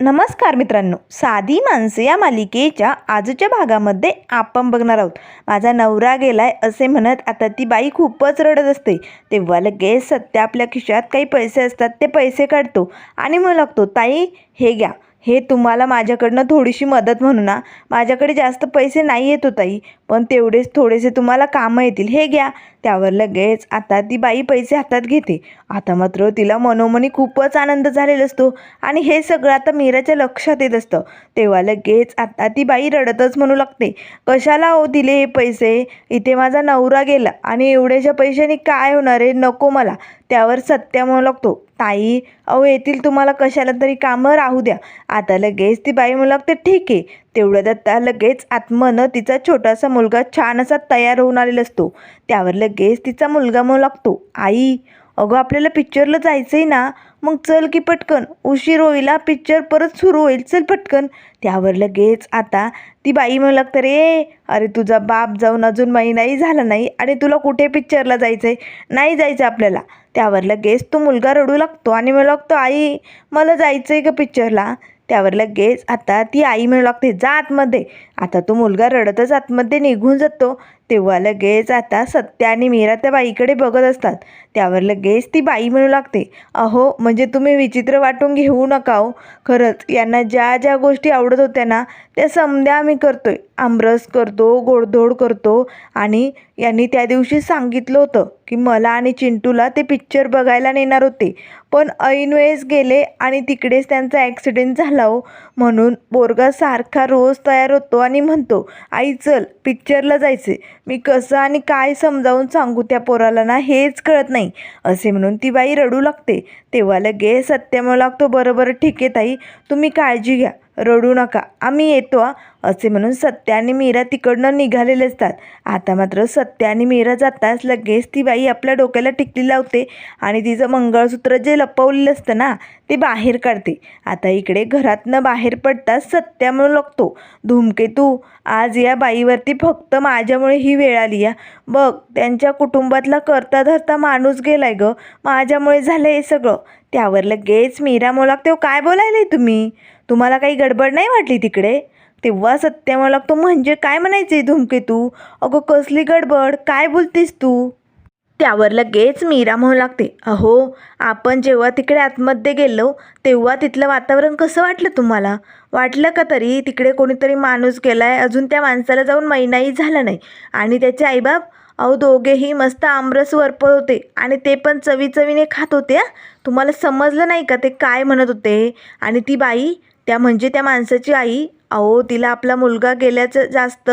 नमस्कार मित्रांनो. साधी माणसे या मालिकेच्या आजच्या भागामध्ये आपण बघणार आहोत. माझा नवरा गेलाय असे म्हणत आता ती बाई खूपच रडत असते. तेव्हा लगेच सत्य आपल्या खिशात काही पैसे असतात ते पैसे काढतो आणि मग लागतो ताई हे घ्या. हे तुम्हाला माझ्याकडनं थोडीशी मदत म्हणू ना. माझ्याकडे जास्त पैसे नाही येत हो ताई. पण तेवढेच थोडेसे तुम्हाला कामं येतील. हे घ्या. त्यावर लगेच आता ती बाई पैसे हातात घेते. आता मात्र तिला मनोमनी खूपच आनंद झालेला असतो आणि हे सगळं आता मीराच्या लक्षात येत असतं. तेव्हा लगेच आता ती बाई रडतच म्हणू लागते कशाला हो दिले हे पैसे? इथे माझा नवरा गेला आणि एवढ्याशा पैशाने काय होणार आहे? नको मला. त्यावर सत्या म्हणू लागतो ताई अहो येतील तुम्हाला कशाला तरी कामं राहू द्या. आता लगेच ती बाई म्हणू लागते ठीक आहे तेवढ्यात आता लगेच आत्मनं तिचा छोटासा मुलगा छान असा तयार होऊन आलेला असतो. त्यावर लगेच तिचा मुलगा मग लागतो आई अगं आपल्याला पिक्चरला जायचं आहे ना मग चल की पटकन. उशीर होईल हा पिक्चर परत सुरू होईल चल पटकन. त्यावर लगेच आता ती बाई म्हणू लागतं रे अरे तुझा बाप जाऊन अजून महिनाही झाला नाही आणि तुला कुठे पिक्चरला जायचं आहे नाही जायचं आपल्याला. त्यावर लगेच तो मुलगा रडू लागतो आणि मला लागतो आई मला जायचं आहे का पिक्चरला त्यावर लगेच आता ती आई म्हणू लागते जा आतमध्ये. आता तो मुलगा रडतच आतमध्ये निघून जातो. तेव्हा लगेच आता सत्या आणि मीरा त्या बाईकडे बघत असतात. त्यावर लगेच ती बाई म्हणू लागते अहो म्हणजे तुम्ही विचित्र वाटून घेऊ नका हो. खरंच यांना ज्या ज्या गोष्टी आवडत होत्या ना त्या समद्या आम्ही करतो आहे आमरस करतो गोडधोड करतो आणि यांनी त्या दिवशी सांगितलं होतं की मला आणि चिंटूला ते पिक्चर बघायला नेणार होते. पण ऐनवेळेस गेले आणि तिकडेच त्यांचा ॲक्सिडेंट झाला हो. म्हणून बोरगा सारखा रोज तयार होतो आणि म्हणतो आई चल पिक्चरला जायचे. मी कसं आणि काय समजावून सांगू त्या पोराला ना हेच कळत नाही असे म्हणून ती बाई रडू लागते. तेव्हा लगेच सत्य म्हणू लागतो. बरोबर ठीक आहे ताई. तुम्ही काळजी घ्या. रडू नका. आम्ही येतो असे म्हणून सत्य आणि मीरा तिकडनं निघालेले असतात. आता मात्र सत्य आणि मीरा जाताच लगेच ती बाई आपल्या डोक्याला टिकली लावते आणि तिचं मंगळसूत्र जे लपवलेलं असतं ना ते बाहेर काढते. आता इकडे घरातनं बाहेर पडताच सत्या म्हणू लागतो. धूमकेतू आज या बाईवरती फक्त माझ्यामुळे ही वेळ आली या बघ त्यांच्या कुटुंबातला करता धरता माणूस गेलाय ग. माझ्यामुळे झालं हे सगळं. त्यावर लगेच मीरा मोलाक लागते काय बोलायला तुम्ही? तुम्हाला काही गडबड नाही वाटली तिकडे? तेव्हा सत्य मला तो म्हणजे काय म्हणायचे धूमकेतू अगं कसली गडबड? काय बोलतीस तू? त्यावर लगेच मीरा म्हणू लागते अहो आपण जेव्हा तिकडे आतमध्ये गेलो तेव्हा तिथलं वातावरण कसं वाटलं तुम्हाला? वाटलं का तरी तिकडे कोणीतरी माणूस गेलाय अजून त्या माणसाला जाऊन महिनाही झाला नाही आणि त्याचे आईबाप अहो दोघेही मस्त आमरस वरपत होते आणि ते पण चवी चवीने खात होते तुम्हाला समजलं नाही का ते काय म्हणत होते? आणि ती बाई त्या म्हणजे त्या माणसाची आई अहो तिला आपला मुलगा गेल्याचं जास्त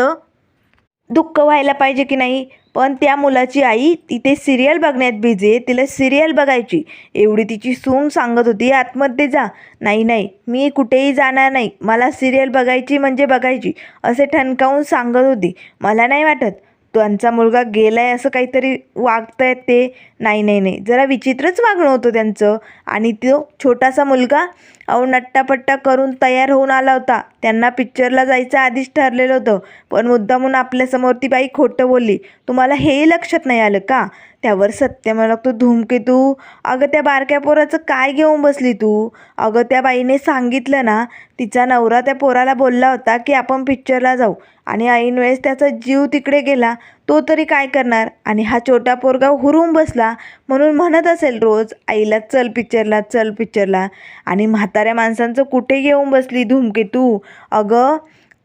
दुःख व्हायला पाहिजे की नाही? पण त्या मुलाची आई तिथे सिरियल बघण्यात बिझी आहे तिला सिरियल बघायची. एवढी तिची सून सांगत होती आतमध्ये जा. नाही नाही मी कुठेही जाणार नाही. मला सिरियल बघायची म्हणजे बघायची असे ठणकावून सांगत होती. मला नाही वाटत. त्यांचा मुलगा गेलाय असं काहीतरी वागतायत ते? नाही नाही नाही. जरा विचित्रच वागणं होतं त्यांचं. आणि तो छोटासा मुलगा अहो नट्टापट्टा करून तयार होऊन आला होता. त्यांना पिक्चरला जायचं आधीच ठरलेलं होतं. पण मुद्दामून आपल्यासमोर ती बाई खोटं बोलली. तुम्हाला हेही लक्षात नाही आलं का? त्यावर सत्य मला लागतो धूमकेतू. अगं त्या बारक्या पोराचं काय घेऊन बसली तू? अगं त्या बाईने सांगितलं ना तिचा नवरा त्या पोराला बोलला होता की आपण पिक्चरला जाऊ. आणि ऐन वेळेस त्याचा जीव तिकडे गेला तो तरी काय करणार? आणि हा छोटा पोरगा हुरून बसला म्हणून म्हणत असेल रोज आईला चल पिक्चरला चल पिक्चरला आणि म्हाताऱ्या माणसांचं कुठे घेऊन बसली धूमकेतू? अगं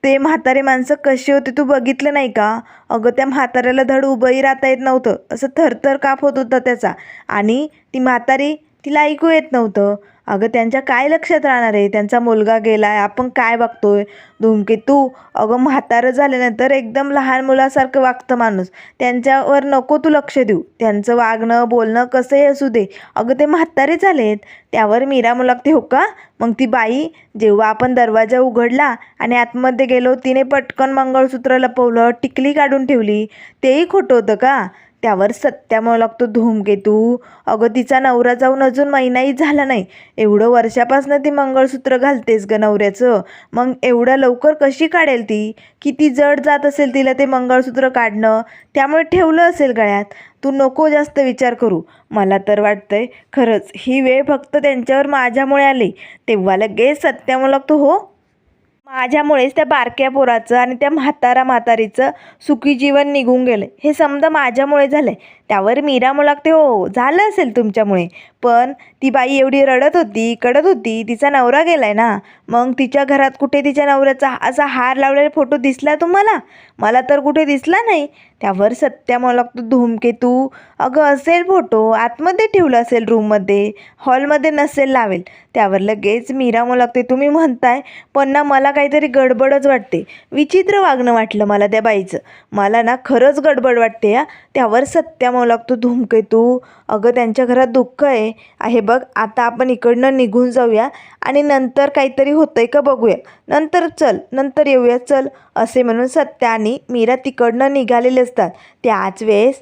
ते म्हातारे माणसं कसे होते तू बघितलं नाही का? अगं त्या म्हाताऱ्याला धड उभंही राहता येत नव्हतं. असं थरथर काप होत होता त्याचा. आणि ती म्हातारी तिला ऐकू येत नव्हतं. अगं त्यांच्या काय लक्षात राहणार आहे? त्यांचा मुलगा गेला आहे आपण काय वागतोय धूमकेतू अगं म्हातारं झाल्यानंतर एकदम लहान मुलासारखं वागतं माणूस. त्यांच्यावर नको तू लक्ष देऊ. त्यांचं वागणं बोलणं कसंही असू दे. अगं ते म्हातारे झालेत. त्यावर मीरा मुलागते हो का? मग ती बाई जेव्हा आपण दरवाजा उघडला आणि आतमध्ये गेलो तिने पटकन मंगळसूत्र लपवलं टिकली काढून ठेवली. तेही खोटं होतं का? त्यावर सत्या म्हणू लागतो धूमकेतू अगं तिचा नवरा जाऊन अजून महिनाही झाला नाही. एवढं वर्षापासनं ती मंगळसूत्र घालतेस ग नवऱ्याचं. मग एवढ्या लवकर कशी काढेल ती? किती जड जात असेल तिला ते मंगळसूत्र काढणं. त्यामुळे ठेवलं असेल गळ्यात. तू नको जास्त विचार करू. मला तर वाटतंय खरंच ही वेळ फक्त त्यांच्यावर माझ्यामुळे आली. तेव्हा लगेच सत्या म्हणू लागतो हो? माझ्यामुळेच त्या बारक्या पोराचं आणि त्या म्हातारा म्हातारीचं सुखी जीवन निघून गेलं हे समजा माझ्यामुळे झालं आहे त्यावर मीरा मुलागते हो झालं असेल तुमच्यामुळे. पण ती बाई एवढी रडत होती कडत होती तिचा नवरा गेलाय ना. मग तिच्या घरात कुठे तिच्या नवऱ्याचा असा हार लावलेला फोटो दिसला तुम्हाला? मला तर कुठे दिसला नाही. त्यावर सत्या मुलागतो धूमकेतू अगं असेल फोटो आतमध्ये ठेवला असेल रूममध्ये हॉलमध्ये नसेल लावेल. त्यावर लगेच मीरा मुलागते तुम्ही म्हणताय पण ना मला काहीतरी गडबडच वाटते. विचित्र वागणं वाटलं मला त्या बाईचं. मला ना खरंच गडबड वाटते या त्यावर सत्या म्हणू लागतो धूमकेतू अगं त्यांच्या घरात दुःख आहे. आहे बघ आता आपण इकडनं निघून जाऊया आणि नंतर काहीतरी होतं आहे का बघूया. नंतर चल नंतर येऊया चल असे म्हणून सत्या आणि मीरा तिकडनं निघालेले असतात. त्याच वेळेस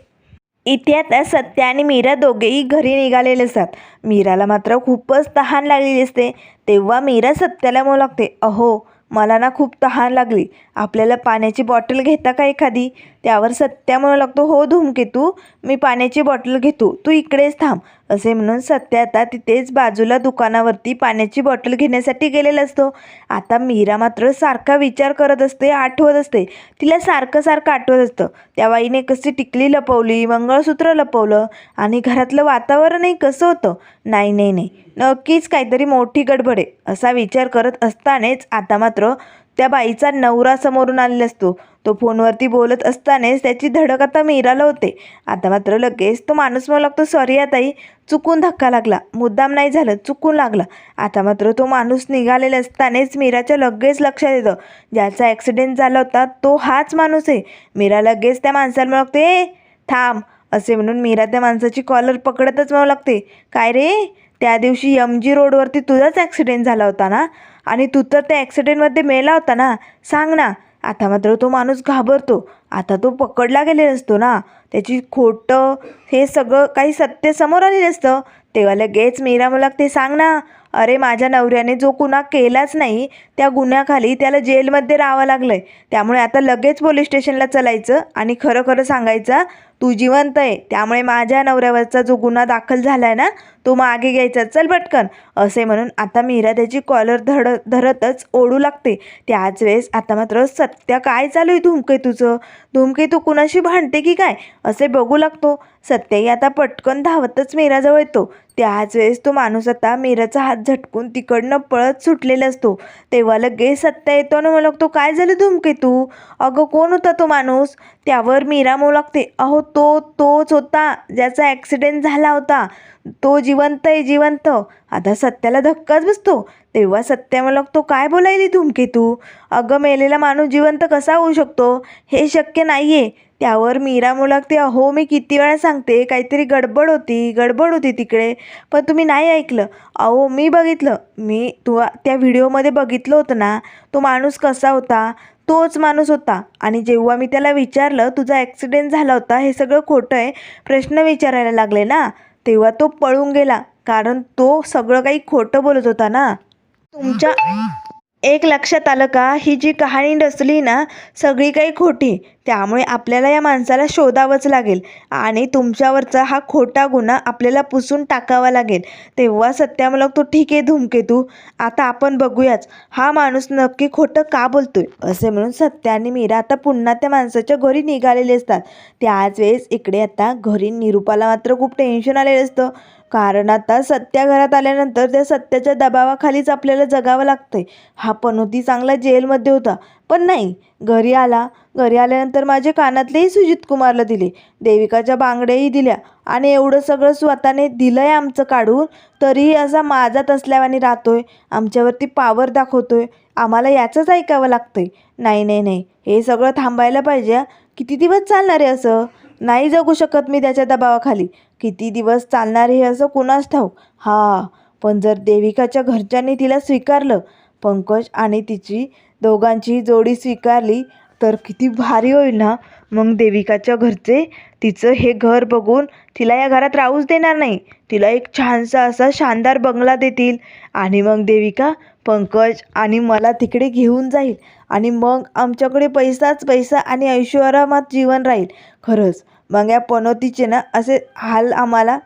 इथे आता सत्या आणि मीरा दोघेही घरी निघालेले असतात. मीराला मात्र खूपच तहान लागलेली असते. तेव्हा मीरा सत्याला म्हणू लागते अहो मला ना खूप तहान लागली. आपल्याला पाण्याची बॉटल घेता का एखादी? त्यावर सत्या म्हणू लागतो हो धूमकेतू मी पाण्याची बॉटल घेतो तू इकडेच थांब. असे म्हणून सत्या आता तिथेच बाजूला दुकानावरती पाण्याची बॉटल घेण्यासाठी गेलेला असतो. आता मीरा मात्र सारखा विचार करत असते आठवत असते. तिला सारखं सारखं आठवत असतं. त्या बाईने कशी टिकली लपवली मंगळसूत्र लपवलं आणि घरातलं वातावरणही कसं होतं? नाही नाही नाही. नक्कीच काहीतरी मोठी गडबड आहे असा विचार करत असतानाच आता मात्र त्या बाईचा नवरा समोरून आलेला असतो. तो फोनवरती बोलत असतानाच त्याची धडक आता मीराला होते. आता मात्र लगेच तो माणूस म्हणू लागतो सॉरी आताई चुकून धक्का लागला. मुद्दाम नाही झालं चुकून लागला. आता मात्र तो माणूस निघालेला असतानाच मीराच्या लगेच लक्षात येतं. ज्याचा ॲक्सिडेंट झाला होता तो हाच माणूस आहे. मीरा लगेच त्या माणसाला म्हणू लागते थांब असे म्हणून मीरा त्या माणसाची कॉलर पकडतच म्हणू लागते. काय रे त्या दिवशी एम जी रोडवरती तुझाच ॲक्सिडेंट झाला होता ना? आणि तू तर त्या ॲक्सिडेंटमध्ये मेला होता ना. सांग ना. आता मात्र तो माणूस घाबरतो. आता तो पकडला गेलेला असतो ना. त्याची खोटं हे सगळं काही सत्य समोर आलेलं असतं. तेव्हा लगेच मीरा मला ते सांग ना. अरे माझ्या नवऱ्याने जो गुन्हा केलाच नाही त्या गुन्ह्याखाली त्याला जेलमध्ये राहावं लागलं आहे त्यामुळे आता लगेच पोलीस स्टेशनला चलायचं आणि खरं खरं सांगायचं तू जिवंत आहे. त्यामुळे माझ्या नवऱ्यावरचा जो गुन्हा दाखल झाला आहे ना तो मागे घ्यायचा. चल पटकन. असे म्हणून आता मीरा त्याची कॉलर धड धरतच ओढू लागते. त्याच वेळेस आता मात्र सत्या काय चालू आहे धुमके तुझं? धुमके तू कुणाशी भांडते की काय? असे बघू लागतो. सत्यही आता पटकन धावतच मीराजवळ येतो. त्याच वेळेस तो माणूस आता मीराचा हात झटकून तिकडनं पळत सुटलेला असतो. तेव्हा लगेच सत्य येतो आणि मला तो काय झालं धुमके तू? अगं कोण होता तो माणूस? त्यावर मीरा मोलागते लागते अहो तो तोच होता ज्याचा ॲक्सिडेंट झाला होता. तो जिवंत आहे जिवंत. आता सत्याला धक्काच बसतो. तेव्हा सत्या मला तो काय बोलायली धूमकेतू अगं मेलेला माणूस जिवंत कसा होऊ शकतो? हे शक्य नाही आहे त्यावर मीरा म्हणू अहो मी किती वेळा सांगते काहीतरी गडबड होती गडबड होती तिकडे. पण तुम्ही नाही ऐकलं. अहो मी बघितलं. मी तू त्या व्हिडिओमध्ये बघितलं होतं ना. तो माणूस कसा होता? तोच माणूस होता. आणि जेव्हा मी त्याला विचारलं तुझा ॲक्सिडेंट झाला होता हे सगळं खोटं आहे प्रश्न विचारायला लागले ना? तेव्हा तो पळून गेला. कारण तो सगळं काही खोटं बोलत होता ना? तुमच्या एक लक्षात आलं का? ही जी कहाणी रचली ना सगळी काही खोटी. त्यामुळे आपल्याला या माणसाला शोधावंच लागेल. आणि तुमच्यावरचा हा खोटा गुन्हा आपल्याला पुसून टाकावा लागेल. तेव्हा सत्या मला तो ठीक आहे धूमकेतू आता आपण बघूयाच हा माणूस नक्की खोटं का बोलतोय? असे म्हणून सत्या आणि मीरा आता पुन्हा त्या माणसाच्या घरी निघालेले असतात. त्याच वेळेस इकडे आता घरी निरूपाला मात्र खूप टेन्शन आलेलं असतं. कारण आता सत्या घरात आल्यानंतर त्या सत्याच्या दबावाखालीच आपल्याला जगावं लागतंय. हा पनोती चांगला जेलमध्ये होता. पण नाही घरी आला. घरी आल्यानंतर माझे कानातलेही सुजित कुमारला दिले. देविकाच्या बांगड्याही दिल्या. आणि एवढं सगळं स्वतःने दिलं आहे आमचं काढून तरीही असा माझा तसल्यावानी राहतोय. आमच्यावरती पावर दाखवतोय. आम्हाला याचंच ऐकावं लागतंय. नाही नाही नाही. हे सगळं थांबायला पाहिजे किती दिवस चालणार आहे असं? नाही जगू शकत मी त्याच्या दबावाखाली. किती दिवस चालणार हे असं कुणास ठाऊक? हा पण जर देविकाच्या घरच्यांनी तिला स्वीकारलं पंकज आणि तिची दोघांची जोडी स्वीकारली तर किती भारी होईल ना? मग देविकाच्या घरचे तिचं हे घर बघून तिला या घरात राहूच देणार नाही. तिला एक छानसा असा शानदार बंगला देतील. आणि मग देविका पंकज आणि मला तिकडे घेऊन जाईल आणि मग आमच्याकडे पैसाच पैसा आणि ऐश्वरामात जीवन राहील. खरंच मग या पनोतीचे ना असे हाल आम्हाला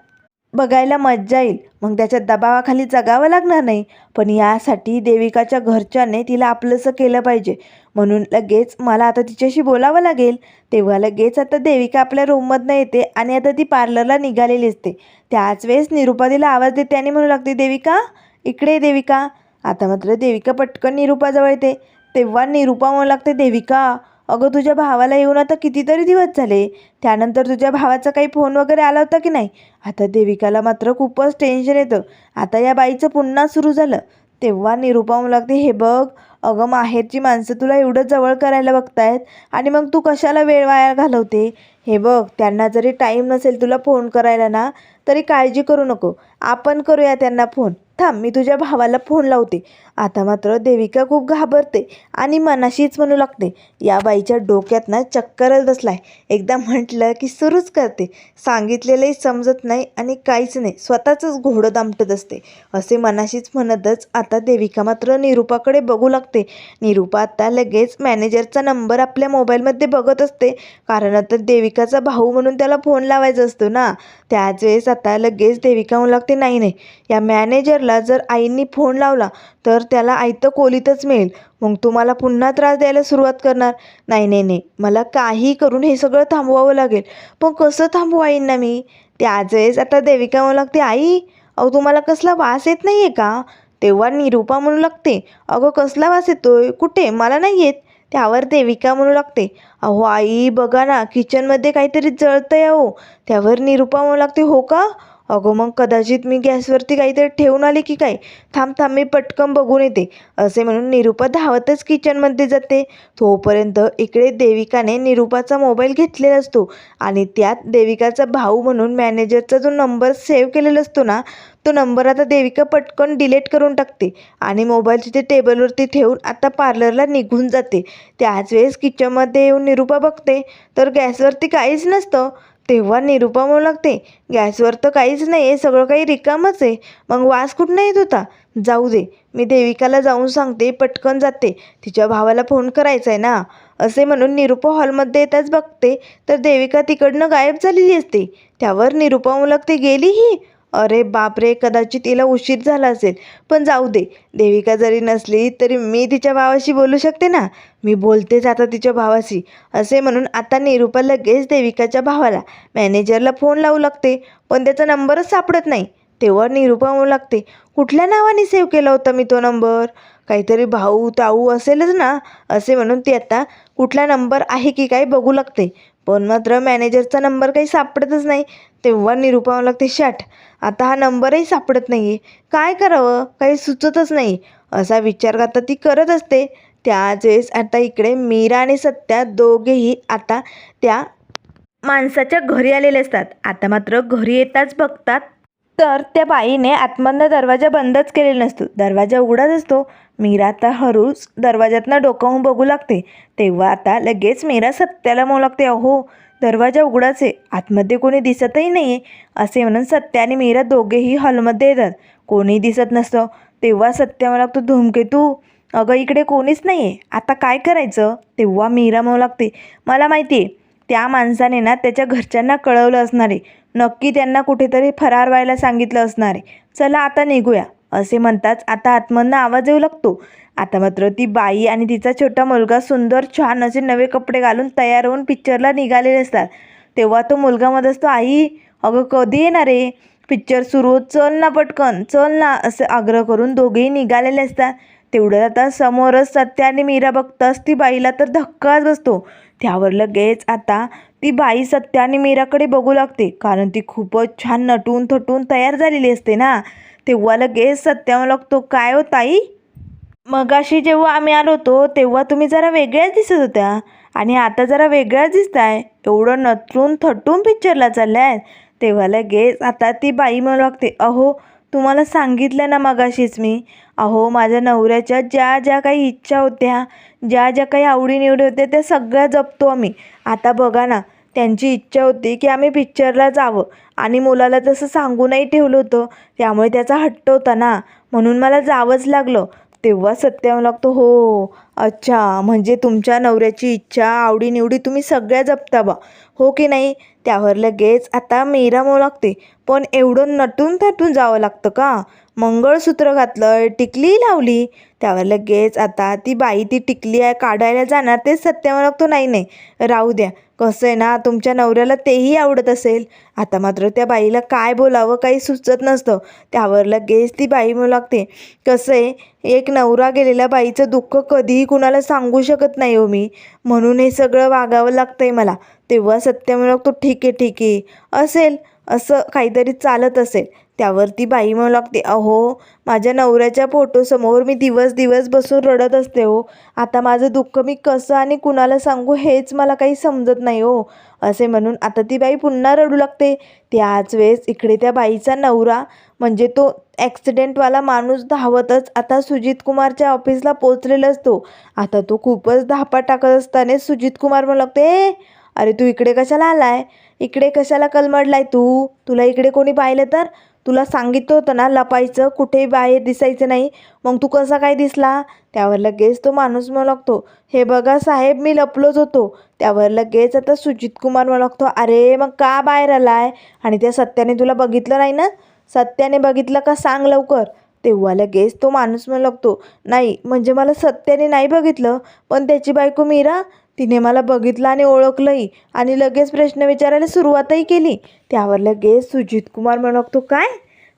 बघायला मज्जा येईल. मग त्याच्या दबावाखाली जगावं लागणार नाही. पण यासाठी देविकाच्या घरच्याने तिला आपलंसं केलं पाहिजे. म्हणून लगेच मला आता तिच्याशी बोलावं लागेल. तेव्हा लगेच आता देविका आपल्या रूममधनं येते आणि आता ती पार्लरला निघालेली असते. त्याच वेळेस निरुपा तिला आवाज देते आणि म्हणू लागते देविका इकडे देविका. आता मात्र देविका पटकन निरुपाजवळ येते. तेव्हा निरुपा म्हणू लागते देविका अगं तुझ्या भावाला येऊन आता कितीतरी दिवस झाले. त्यानंतर तुझ्या भावाचा काही फोन वगैरे आला होता की नाही? आता देविकाला मात्र खूपच टेन्शन येतं. आता या बाईचं पुन्हा सुरू झालं. तेव्हा निरुपा म्हणू लागते हे बघ अगं माहेरची माणसं तुला एवढं जवळ करायला बघतायत आणि मग तू कशाला वेळ वाया घालवते? हे बघ त्यांना जरी टाईम नसेल तुला फोन करायला ना तरी काळजी करू नको. आपण करूया त्यांना फोन थांब मी तुझ्या भावाला फोन लावते. आता मात्र देविका खूप घाबरते आणि मनाशीच म्हणू लागते या बाईच्या डोक्यात ना चक्करच बसलाय. एकदा म्हटलं की सुरूच करते. सांगितलेलंही समजत नाही आणि काहीच नाही. स्वतःचंच घोडं दामटत असते. असे मनाशीच म्हणतच आता देविका मात्र निरुपाकडे बघू लागते. निरुपा आता लगेच मॅनेजरचा नंबर आपल्या मोबाईलमध्ये बघत असते. कारण आता देविकाचा भाऊ म्हणून त्याला फोन लावायचा असतो ना. त्याच वेळेस आता लगेच देविका म्हणू लागते नाही नाही. या मॅनेजरला जर आईंनी फोन लावला तर त्याला आयतं कोलीतच मिळेल. मग तुम्हाला पुन्हा त्रास द्यायला सुरुवात करणार? नाही नाही नाही. मला काही करून हे सगळं थांबवावं लागेल. पण कसं थांबवू आईंना मी? त्याच वेळेस आता देविका म्हणू लागते आई अहो तुम्हाला कसला वास येत नाही आहे का? तेव्हा निरूपा म्हणू लागते. अगं कसला वास येतोय? कुठे? मला नाही येत. त्यावर देविका म्हणू लागते अहो आई बघा ना किचनमध्ये काहीतरी जळतं आहे अहो. त्यावर निरूपा म्हणू लागते हो का? अगं मग कदाचित मी गॅसवरती काहीतरी ठेवून आले की काय? थांब थांब मी पटकन बघून येते. असे म्हणून निरूपा धावतच किचनमध्ये जाते. तोपर्यंत इकडे देविकाने निरूपाचा मोबाईल घेतलेला असतो आणि त्यात देविकाचा भाऊ म्हणून मॅनेजरचा जो नंबर सेव्ह केलेला असतो ना तो नंबर आता देविका पटकन डिलीट करून टाकते आणि मोबाईल तिथे टेबलवरती ठेवून आता पार्लरला निघून जाते. त्याच वेळेस किचनमध्ये येऊन निरूपा बघते. तर गॅसवरती काहीच नसतं. तेव्हा निरुपा म्हणू लागते गॅसवर तर काहीच नाही आहे सगळं काही रिकामच आहे. मग वास कुठनं येत होता? जाऊ दे मी देविकाला जाऊन सांगते पटकन जाते. तिच्या भावाला फोन करायचा आहे ना. असे म्हणून निरुपा हॉलमध्ये येताच बघते. तर देविका तिकडनं गायब झालेली असते. त्यावर निरुपा म्हणू लागते गेली ही? अरे बापरे कदाचित तिला उशीर झाला असेल. पण जाऊ दे. देविका जरी नसली तरी मी तिच्या भावाशी बोलू शकते ना? मी बोलतेच आता तिच्या भावाशी. असे म्हणून आता निरूपा लगेच देविकाच्या भावाला मॅनेजरला फोन लावू लागते. पण त्याचा नंबरच सापडत नाही. तेव्हा निरूपा म्हणू लागते कुठल्या नावाने सेव्ह केला होता मी तो नंबर? काहीतरी भाऊ ताऊ असेलच ना? असे म्हणून ती आता कुठला नंबर आहे की काय बघू लागते. पण मात्र मॅनेजरचा नंबर काही सापडतच नाही. तेव्हा निरूपा म्हणू लागते शाट आता हा नंबरही सापडत नाही आहे काय करावं? काही सुचतच नाही. असा विचार आता ती करत असते. त्याच वेळेस आता इकडे मीरा आणि सत्या दोघेही आता त्या माणसाच्या घरी आलेले असतात. आता मात्र घरी येताच बघतात. तर त्या बाईने आतमधनं दरवाजा बंदच केलेला नसतो. दरवाजा उघडाच असतो. मीरा आता हळूच दरवाजातनं डोकावून बघू लागते. तेव्हा आता लगेच मीरा सत्याला म्हणू लागते. अहो दरवाजा उघडाच आहे आतमध्ये कोणी दिसतही नाही आहे असे म्हणून सत्या आणि मीरा दोघेही हॉलमध्ये येतात. कोणी दिसत नसतं. तेव्हा सत्या म्हणू लागतो धूमकेतू अगं इकडे कोणीच नाही आहे आता काय करायचं? तेव्हा मीरा म्हणू लागते मला माहिती आहे त्या माणसाने ना त्याच्या घरच्यांना कळवलं असणार आहे. नक्की त्यांना कुठेतरी फरार व्हायला सांगितलं असणार आहे. चला आता निघूया. असे म्हणताच आता आतमधनं आवाज येऊ लागतो. आता मात्र ती बाई आणि तिचा छोटा मुलगा सुंदर छान असे नवे कपडे घालून तयार होऊन पिक्चरला निघालेले असतात. तेव्हा तो मुलगा म्हणत असतो आई अगं कधी येणार आहे? पिक्चर सुरू होत चल ना पटकन चल ना असं आग्रह करून दोघेही निघालेले असतात. तेवढ्यात आता समोरच सत्या आणि मीरा बघताच ती बाईला तर धक्काच बसतो. त्यावर लगेच आता ती बाई सत्या आणि मीराकडे बघू लागते कारण ती खूपच छान नटून थटून तयार झालेली असते ना. तेव्हा लगेच सत्या लागतो. काय हो ताई? मगाशी जेव्हा आम्ही आलो होतो तेव्हा तुम्ही जरा वेगळ्याच दिसत होत्या. आणि आता जरा वेगळ्याच दिसताय. एवढं नथरून थटून पिक्चरला चालल्या. आहेत तेव्हा लगेच आता ती बाई म्हणू लागते अहो तुम्हाला सांगितलं ना मगाशीच मी. अहो माझ्या नवऱ्याच्या ज्या ज्या काही इच्छा होत्या ज्या ज्या काही आवडीनिवडी होत्या त्या सगळ्या जपतो आम्ही. आता बघा ना त्यांची इच्छा होती की आम्ही पिक्चरला जावं. आणि मुलाला तसं सांगूनही ठेवलं होतं. त्यामुळे त्याचा हट्ट होता ना. म्हणून मला जावंच लागलं. तेव्हा सत्य लागतो हो अच्छा म्हणजे तुमच्या नवऱ्याची इच्छा आवडीनिवडी तुम्ही सगळ्या जपता बा. हो की नाही? त्यावर लगेच आता मेरा मो लागते. पण एवढं नटून थाटून जावं लागतं का? मंगळसूत्र घातलं टिकली लावली. त्यावर लगेच आता ती बाई ती टिकली आहे काढायला जाणार ते सत्यावर लागतो नाही नाही. राहू द्या. कसं आहे ना तुमच्या नवऱ्याला तेही आवडत असेल. आता मात्र त्या बाईला काय बोलावं काही सुचत नसतं. त्यावर लगेच ती बाई म्हणू लागते कसं आहे एक नवरा गेलेल्या बाईचं दुःख कधीही कुणाला सांगू शकत नाही हो मी. म्हणून हे सगळं वागावं लागतंय मला. तेव्हा सत्य म्हणू लागतो ठीक आहे ठीक आहे. असेल असं काहीतरी चालत असेल. त्यावर ती बाई म्हणू लागते अहो माझ्या नवऱ्याच्या फोटोसमोर मी दिवस दिवस बसून रडत असते हो. आता माझं दुःख मी कसं आणि कुणाला सांगू हेच मला काही समजत नाही हो. असे म्हणून आता ती बाई पुन्हा रडू लागते. त्याच वेळेस इकडे त्या बाईचा नवरा म्हणजे तो ॲक्सिडेंटवाला माणूस धावतच आता सुजित कुमारच्या ऑफिसला पोचलेला असतो. आता तो खूपच धापा टाकत असताना सुजित कुमार म्हणू लागते अरे तू इकडे कशाला आलाय? इकडे कशाला कलमडलाय तू? तुला इकडे कोणी पाहिलं तर? तुला सांगितलं होतं ना लपायचं कुठेही बाहेर दिसायचं नाही. मग तू कसा काय दिसला? त्यावर लगेच तो माणूस म्हणू हे बघा साहेब मी लपलोच होतो. त्यावर लगेच आता सुजित कुमार म्हणू अरे मग का बाहेर आलाय? आणि त्या सत्याने तुला बघितलं नाही ना? सत्याने बघितलं का सांग लवकर. तेव्हा लगेच तो माणूस म्हणू लागतो नाही म्हणजे मला सत्याने नाही बघितलं पण त्याची बायको मीरा? तिने मला बघितलं आणि ओळखलंही आणि लगेच प्रश्न विचारायला सुरुवातही केली. त्यावर लगेच सुजित कुमार म्हणतो काय?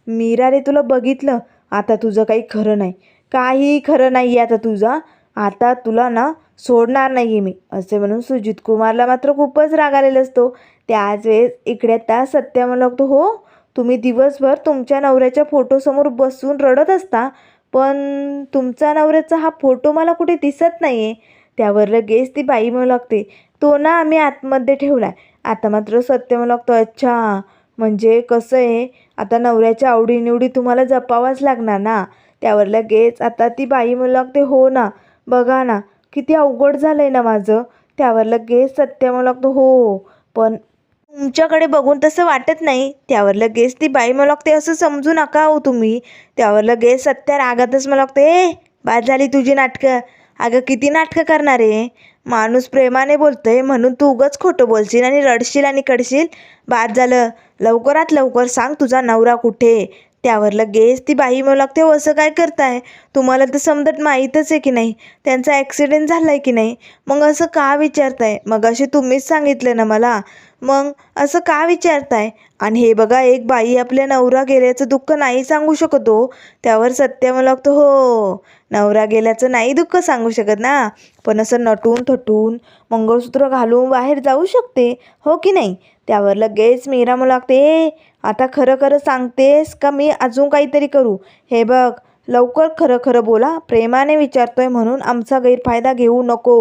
मीरा रे तुला बघितलं? आता तुझं काही खरं नाही. काही खरं नाही आहे आता तुझा. आता तुला ना सोडणार नाही आहे मी. असे म्हणून सुजित कुमारला मात्र खूपच राग आलेला असतो. त्याच वेळेस इकडे त्या सत्या म्हणू लागतो हो तुम्ही दिवसभर तुमच्या नवऱ्याच्या फोटोसमोर बसून रडत असता पण तुमचा नवऱ्याचा हा फोटो मला कुठे दिसत नाही आहे त्यावर लगेच ती बाई म्हणू लागते तो ना आम्ही आतमध्ये ठेवला आहे आता मात्र सत्य म्हणू लागतो अच्छा म्हणजे कसं आहे? आता नवऱ्याच्या आवडीनिवडी तुम्हाला जपावाच लागणार ना? त्यावर लगेच आता ती बाई म्हणू लागते हो ना बघा ना किती अवघड झालं आहे ना माझं. त्यावर लगेच सत्य म्हणू लागतो हो पण तुमच्याकडे बघून तसं वाटत नाही. त्यावर लगेच ती बाई मला लागते असं समजू नका हो तुम्ही. त्यावर लगेच सत्या रागातच मला लागते ए बाद झाली तुझी नाटकं. अगं किती नाटकं करणार आहे? माणूस प्रेमाने बोलतो आहे म्हणून तू उगच खोटं बोलशील आणि रडशील आणि कडशील बाद झालं. लवकरात लवकर सांग तुझा नवरा कुठे त्यावर लगेच ती बाई म्हणू लागते "हो, असं काय करताय? तुम्हाला तर समजत माहीतच आहे की नाही? त्यांचा ॲक्सिडेंट झाला आहे की नाही? मग असं का विचारताय? मग असे तुम्हीच सांगितलं ना मला. मग असं का विचारताय? आणि हे बघा एक बाई आपल्या नवरा गेल्याचं दुःख नाही सांगू शकत हो. त्यावर सत्य मला लागतं हो. नवरा गेल्याचं नाही दुःख सांगू शकत ना. पण असं नटून थटून मंगळसूत्र घालून बाहेर जाऊ शकते हो की नाही? त्यावर लगेच मीरा मला लागते आता खरं खरं सांगतेस का? मी अजून काहीतरी करू. हे बघ लवकर खरं खरं बोला. प्रेमाने विचारतोय म्हणून आमचा गैरफायदा घेऊ नको.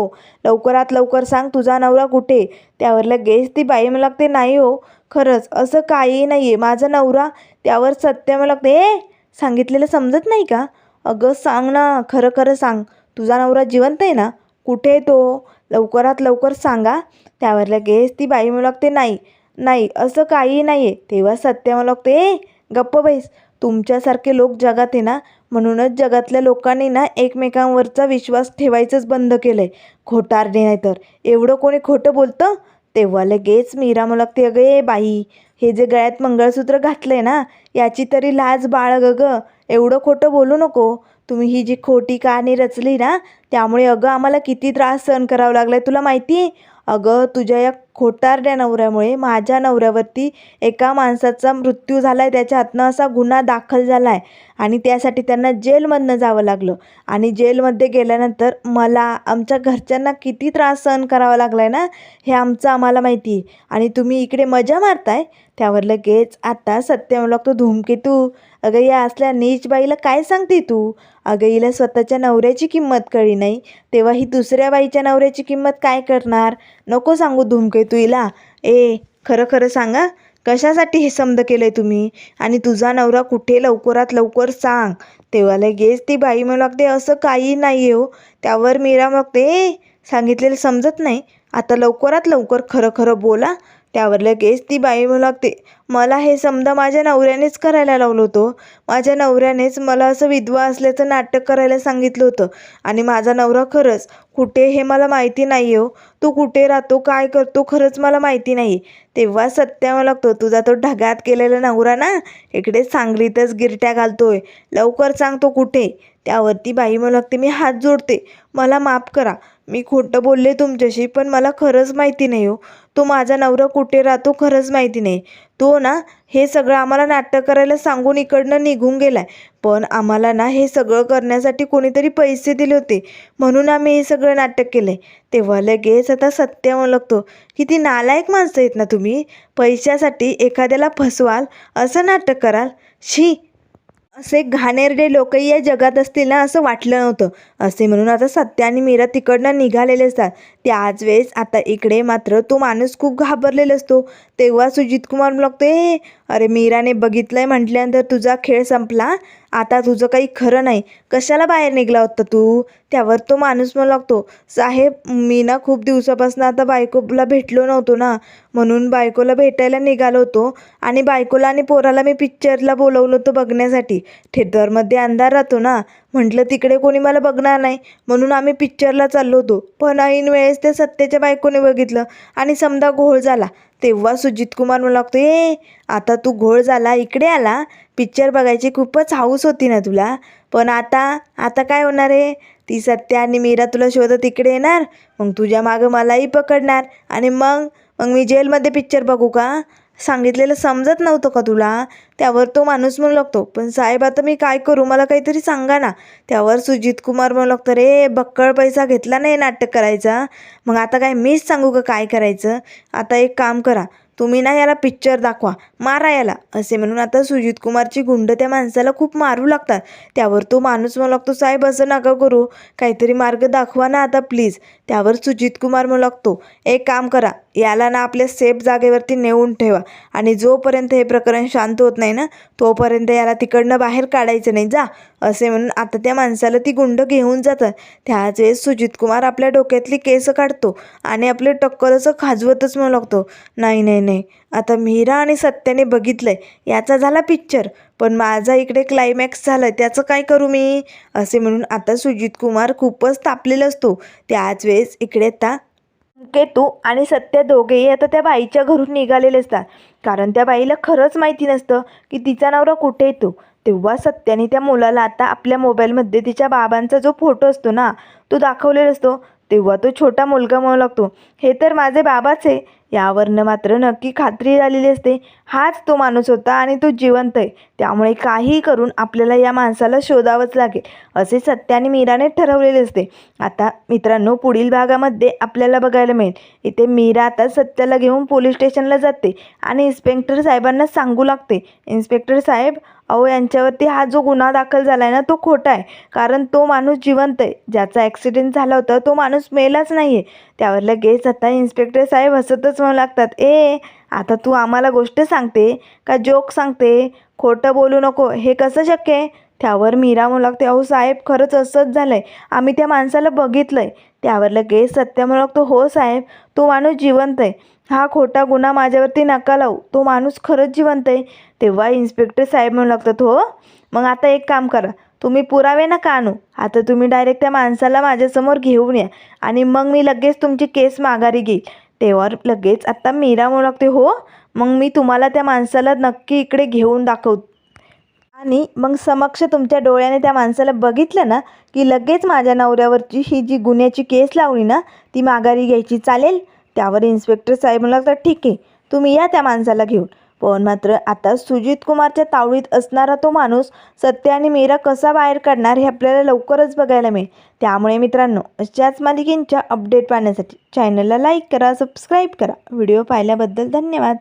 लवकरात लवकर सांग तुझा नवरा कुठे? त्यावर लगेच ती बाई मला लागते नाही हो खरंच. असं काही नाही आहे माझा नवरा त्यावर सत्य मला लागते. ए सांगितलेलं समजत नाही का? अगं सांग ना. खरं खरं सांग. तुझा नवरा जिवंत आहे ना? कुठे आहे तो? लवकरात लवकर सांगा. त्यावर लगेच ती बाई मला लागते नाही नाही. असं काही नाही आहे तेव्हा सत्य मला लागते. ए गप्प बैस. तुमच्यासारखे लोक जगात आहे ना? म्हणूनच जगातल्या लोकांनी ना एकमेकांवरचा विश्वास ठेवायचंच बंद केलं आहे खोटारणे नाही तर. एवढं कोणी खोटं बोलतं? तेव्हा लगेच मीरा मला लागते अगं ए बाई हे जे गळ्यात मंगळसूत्र घातलं आहे ना याची तरी लाज बाळ ग एवढं खोटं बोलू नको. तुम्ही ही जी खोटी कहाणी रचली ना त्यामुळे अगं आम्हाला किती त्रास सहन करावा लागला आहे तुला माहिती आहे अगं तुझ्या या खोटारड्या नवऱ्यामुळे माझ्या नवऱ्यावरती एका माणसाचा मृत्यू झाला आहे त्याच्या हातनं असा गुन्हा दाखल झाला आहे आणि त्यासाठी त्यांना जेलमधनं जावं लागलं. आणि जेलमध्ये गेल्यानंतर मला आमच्या घरच्यांना किती त्रास सहन करावा लागला आहे ना हे आमचं आम्हाला माहिती आहे आणि तुम्ही इकडे मजा मारताय? त्यावर लगेच आता सत्य लागतो धूमकेतू अगं या असल्या नीच बाईला काय सांगते तू? अगं हिला स्वतःच्या नवऱ्याची किंमत कळी नाही. तेव्हा ही दुसऱ्या बाईच्या नवऱ्याची किंमत काय करणार? नको सांगू धूमकेतू हिला. ए खरं खरं सांगा कशासाठी हे समद केलं आहे तुम्ही? आणि तुझा नवरा कुठे लवकरात लवकर सांग. तेव्हा लगेच ती बाई म्हणू लागते असं काही नाही आहे हो. त्यावर मीरा मग ते सांगितलेलं समजत नाही. आता लवकरात लवकर खरं खरं बोला. त्यावर लगेच ती बाई म्हणू लागते. मला हे समजा माझ्या नवऱ्यानेच करायला लावलं होतं. माझ्या नवऱ्यानेच मला असं विधवा असल्याचं नाटक करायला सांगितलं होतं. आणि माझा नवरा खरंच कुठे हे मला माहिती नाही हो. तू कुठे राहतो काय करतो खरंच मला माहिती नाही तेव्हा सत्या लागतो तुझा तो ढगात केलेला नवरा ना इकडे सांगलीतच गिरट्या घालतोय. लवकर सांगतो कुठे. त्यावरती बाई म्हणू लागते मी हात जोडते. मला माफ करा. मी खोटं बोलले तुमच्याशी पण मला खरंच माहिती नाही हो. तो माझा नवरा कुठे राहतो खरंच माहिती नाही. तो ना हे सगळं आम्हाला नाटक करायला सांगून इकडनं निघून गेलाय. पण आम्हाला ना हे सगळं करण्यासाठी कोणीतरी पैसे दिले होते. म्हणून आम्ही हे सगळं नाटक केलं आहे तेव्हा लगेच आता सत्य म्हणू की ती नालायक माणसं आहेत ना तुम्ही. पैशासाठी एखाद्याला फसवाल असं नाटक कराल. शी असे घाणेरडे लोकही या जगात असतील ना असं वाटलं नव्हतं. असे म्हणून आता सत्या आणि मीरा तिकडनं निघालेले असतात. त्याच वेळेस आता इकडे मात्र तो माणूस खूप घाबरलेला असतो. तेव्हा सुजित कुमार म्हणतो हे अरे मीराने बघितलंय म्हटल्यानंतर तुझा खेळ संपला? आता तुझं काही खरं नाही. कशाला बाहेर निघला होता तू? त्यावर तो माणूस मला लागतो साहेब मी ना खूप दिवसापासून आता बायकोला भेटलो नव्हतो ना. म्हणून बायकोला भेटायला निघालो होतो आणि बायकोला आणि पोराला मी पिक्चरला बोलवलं होतं बघण्यासाठी. थिएटरमध्ये अंधार राहतो ना. म्हटलं तिकडे कोणी मला बघणार नाही. म्हणून आम्ही पिक्चरला चाललो होतो. पण ऐन वेळेस ते सत्याच्या बायकोने बघितलं आणि समजा घोळ झाला. तेव्हा सुजित कुमार मला लागतो ए आता तू घोळ झाला इकडे आला. पिक्चर बघायची खूपच हाऊस होती ना तुला. पण आता आता काय होणार आहे? ती सत्या आणि मीरा तुला शोधत इकडे येणार. मग तुझ्या मागं मलाही पकडणार. आणि मग मग मी जेलमध्ये पिक्चर बघू का? सांगितलेलं समजत नव्हतं का तुला? त्यावर तो माणूस म्हणू लागतो पण साहेब आता मी काय करू? मला काहीतरी सांगा ना. त्यावर सुजित कुमार म्हणू लागतो रे बक्कळ पैसा घेतला नाही नाटक करायचा? मग आता काय मीच सांगू का काय करायचं? आता एक काम करा तुम्ही ना याला पिक्चर दाखवा. मारा याला. असे म्हणून आता सुजित कुमारची गुंड त्या माणसाला खूप मारू लागतात. त्यावर तो माणूस म्हणू लागतो साहेब असं नका करू. काहीतरी मार्ग दाखवा ना आता प्लीज त्यावर सुजित कुमार म्हणू लागतो एक काम करा. याला ना आपल्या सेफ जागेवरती नेऊन ठेवा. आणि जोपर्यंत हे प्रकरण शांत होत नाही ना तोपर्यंत याला तिकडनं बाहेर काढायचं नाही. जा. असे म्हणून आता त्या माणसाला ती गुंड घेऊन जातात. त्याच वेळेस सुजित कुमार आपल्या डोक्यातली केस काढतो आणि आपले टक्कल असं खाजवतच म्हणू लागतो. नाही नाही नाही. आता मीरा आणि सत्याने बघितलंय. याचा झाला पिक्चर पण माझा इकडे क्लायमॅक्स झालं त्याचं काय करू मी? असे म्हणून आता सुजित कुमार खूपच तापलेला असतो. त्याच वेळेस इकडे आता केतू आणि सत्य दोघेही आता त्या बाईच्या घरून निघालेले असतात. कारण त्या बाईला खरंच माहिती नसतं की तिचा नवरा कुठे येतो. तेव्हा सत्याने त्या मुलाला आता आपल्या मोबाईलमध्ये तिच्या बाबांचा जो फोटो असतो ना तो दाखवलेला असतो. तेव्हा तो छोटा मुलगा म्हणू लागतो हे तर माझे बाबाच आहे. यावरनं मात्र नक्की खात्री झालेली असते. हाच तो माणूस होता आणि तो जिवंत आहे. त्यामुळे काहीही करून आपल्याला या माणसाला शोधावंच लागेल असे सत्य आणि मीराने ठरवलेले असते. आता मित्रांनो पुढील भागामध्ये आपल्याला बघायला मिळेल. इथे मीरा आता सत्याला घेऊन पोलीस स्टेशनला जाते आणि इन्स्पेक्टर साहेबांना सांगू लागते. इन्स्पेक्टर साहेब अहो यांच्यावरती हा जो गुन्हा दाखल झाला आहे ना तो खोटा आहे. कारण तो माणूस जिवंत आहे. ज्याचा ॲक्सिडेंट झाला होता तो माणूस मेलाच नाही आहे त्यावर लगेच आता इन्स्पेक्टर साहेब हसतच म्हणू लागतात ए आता तू आम्हाला गोष्ट सांगते? का जोक सांगते? खोटं बोलू नको. हे कसं शक्य आहे? त्यावर मीरा म्हणू लागते अहो साहेब खरंच असंच झालं आहे आम्ही त्या माणसाला बघितलं आहे त्यावर लगेच सत्य म्हणू लागतो हो साहेब तो माणूस जिवंत आहे. हा खोटा गुन्हा माझ्यावरती नका लावू. तो माणूस खरंच जिवंत आहे. तेव्हा इन्स्पेक्टर साहेब म्हणू लागतात हो मग आता एक काम करा. तुम्ही पुरावे नका आणू. आता तुम्ही डायरेक्ट त्या माणसाला माझ्यासमोर घेऊन या आणि मग मी लगेच तुमची केस माघारी घेईल. तेव्हा लगेच आत्ता मीरा म्हणू लागते हो मग मी तुम्हाला त्या माणसाला नक्की इकडे घेऊन दाखव आणि मग समक्ष तुमच्या डोळ्याने त्या माणसाला बघितलं ना की लगेच माझ्या नवऱ्यावरची ही जी गुन्ह्याची केस लावली ना ती माघारी घ्यायची चालेल? त्यावर इन्स्पेक्टर साहेब म्हणू लागतात ठीक आहे तुम्ही या त्या माणसाला घेऊन. पण मात्र आता सुजित कुमारच्या तावडीत असणारा तो माणूस सत्य आणि मीरा कसा बाहेर काढणार हे आपल्याला लवकरच बघायला मिळेल. त्यामुळे मित्रांनो अशाच मालिकेंच्या अपडेट पाहण्यासाठी चॅनलला लाईक करा सबस्क्राईब करा. व्हिडिओ पाहिल्याबद्दल धन्यवाद.